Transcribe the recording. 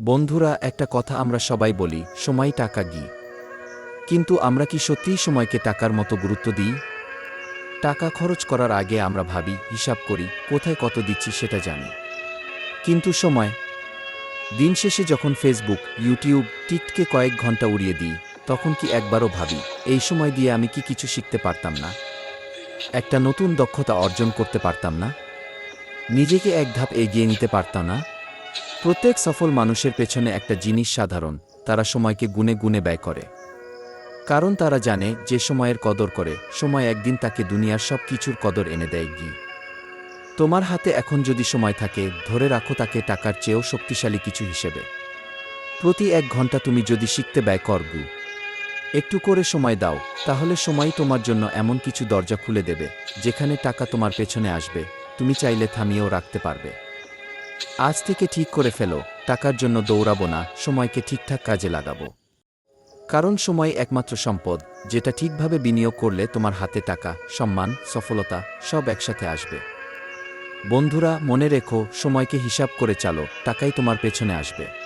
বন্ধুরা, একটা কথা আমরা সবাই বলি, সময় টাকা গি কিন্তু আমরা কি সত্যিই সময়কে টাকার মতো গুরুত্ব দিই? টাকা খরচ করার আগে আমরা ভাবি, হিসাব করি, কোথায় কত দিচ্ছি সেটা জানি। কিন্তু সময়, দিন শেষে যখন ফেসবুক ইউটিউব টিকটকে কয়েক ঘণ্টা উড়িয়ে দিই, তখন কি একবারও ভাবি, এই সময় দিয়ে আমি কি কিছু শিখতে পারতাম না? একটা নতুন দক্ষতা অর্জন করতে পারতাম না? নিজেকে এক ধাপ এগিয়ে নিতে পারতাম না? প্রত্যেক সফল মানুষের পেছনে একটা জিনিস সাধারণ, তারা সময়কে গুনে গুনে ব্যয় করে। কারণ তারা জানে, যে সময়ের কদর করে, সময় একদিন তাকে দুনিয়ার সব কিছুর কদর এনে দেয় গি। তোমার হাতে এখন যদি সময় থাকে, ধরে রাখো তাকে টাকার চেয়েও শক্তিশালী কিছু হিসেবে। প্রতি এক ঘণ্টা তুমি যদি শিখতে ব্যয় কর গু। একটু করে সময় দাও, তাহলে সময় তোমার জন্য এমন কিছু দরজা খুলে দেবে, যেখানে টাকা তোমার পেছনে আসবে, তুমি চাইলে থামিয়েও রাখতে পারবে। আজ থেকে ঠিক করে ফেলো, টাকার জন্য দৌড়াবো না, সময়কে ঠিকঠাক কাজে লাগাবো। কারণ সময় একমাত্র সম্পদ, যেটা ঠিকভাবে বিনিয়োগ করলে তোমার হাতে টাকা, সম্মান, সফলতা, সব একসাথে আসবে। বন্ধুরা, মনে রেখো, সময়কে হিসাব করে চালো, টাকাই তোমার পেছনে আসবে।